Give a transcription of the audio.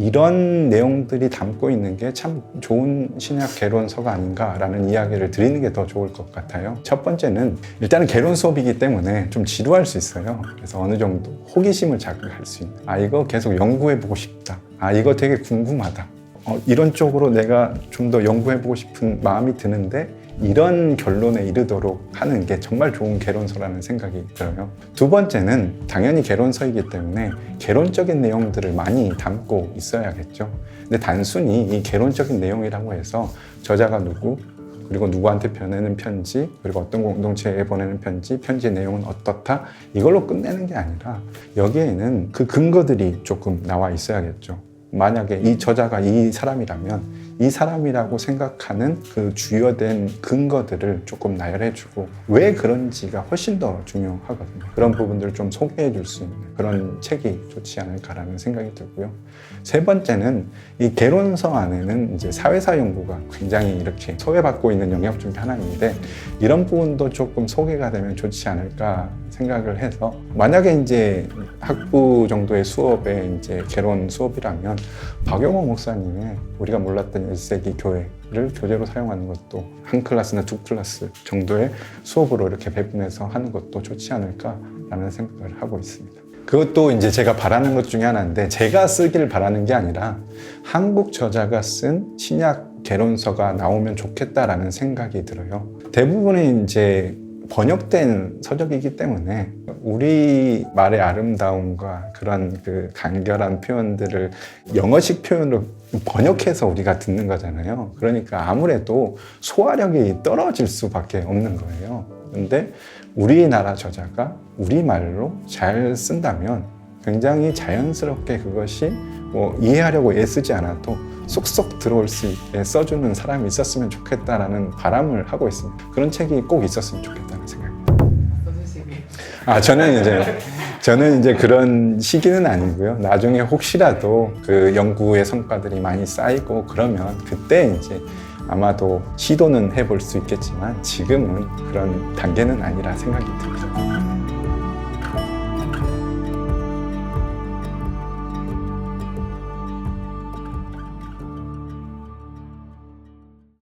이런 내용들이 담고 있는 게 참 좋은 신약 개론서가 아닌가라는 이야기를 드리는 게 더 좋을 것 같아요. 첫 번째는 일단은 개론 수업이기 때문에 좀 지루할 수 있어요. 그래서 어느 정도 호기심을 자극할 수 있는 아 이거 계속 연구해 보고 싶다. 아 이거 되게 궁금하다. 어, 이런 쪽으로 내가 좀 더 연구해 보고 싶은 마음이 드는데 이런 결론에 이르도록 하는 게 정말 좋은 개론서라는 생각이 들어요. 두 번째는 당연히 개론서이기 때문에 개론적인 내용들을 많이 담고 있어야겠죠. 근데 단순히 이 개론적인 내용이라고 해서 저자가 누구, 그리고 누구한테 보내는 편지, 그리고 어떤 공동체에 보내는 편지, 편지의 내용은 어떻다, 이걸로 끝내는 게 아니라 여기에는 그 근거들이 조금 나와 있어야겠죠. 만약에 이 저자가 이 사람이라면 이 사람이라고 생각하는 그 주요된 근거들을 조금 나열해주고 왜 그런지가 훨씬 더 중요하거든요. 그런 부분들을 좀 소개해 줄 수 있는 그런 책이 좋지 않을까라는 생각이 들고요. 세 번째는 이 개론서 안에는 이제 사회사 연구가 굉장히 이렇게 소외받고 있는 영역 중에 하나인데 이런 부분도 조금 소개가 되면 좋지 않을까 생각을 해서 만약에 이제 학부 정도의 수업에 이제 개론 수업이라면 박영호 목사님의 우리가 몰랐던 1세기 교회를 교재로 사용하는 것도 한 클래스나 두 클래스 정도의 수업으로 이렇게 배분해서 하는 것도 좋지 않을까라는 생각을 하고 있습니다. 그것도 이제 제가 바라는 것 중에 하나인데 제가 쓰길 바라는 게 아니라 한국 저자가 쓴 신약 개론서가 나오면 좋겠다라는 생각이 들어요. 대부분이 이제 번역된 서적이기 때문에 우리 말의 아름다움과 그런 그 간결한 표현들을 영어식 표현으로 번역해서 우리가 듣는 거잖아요. 그러니까 아무래도 소화력이 떨어질 수밖에 없는 거예요. 근데 우리나라 저자가 우리말로 잘 쓴다면 굉장히 자연스럽게 그것이 뭐 이해하려고 애쓰지 않아도 쏙쏙 들어올 수 있게 써주는 사람이 있었으면 좋겠다라는 바람을 하고 있습니다. 그런 책이 꼭 있었으면 좋겠다는 생각입니다. 아 저는 이제 저는 이제 그런 시기는 아니고요. 나중에 혹시라도 그 연구의 성과들이 많이 쌓이고 그러면 그때 이제 아마도 시도는 해볼 수 있겠지만 지금은 그런 단계는 아니라 생각이 듭니다.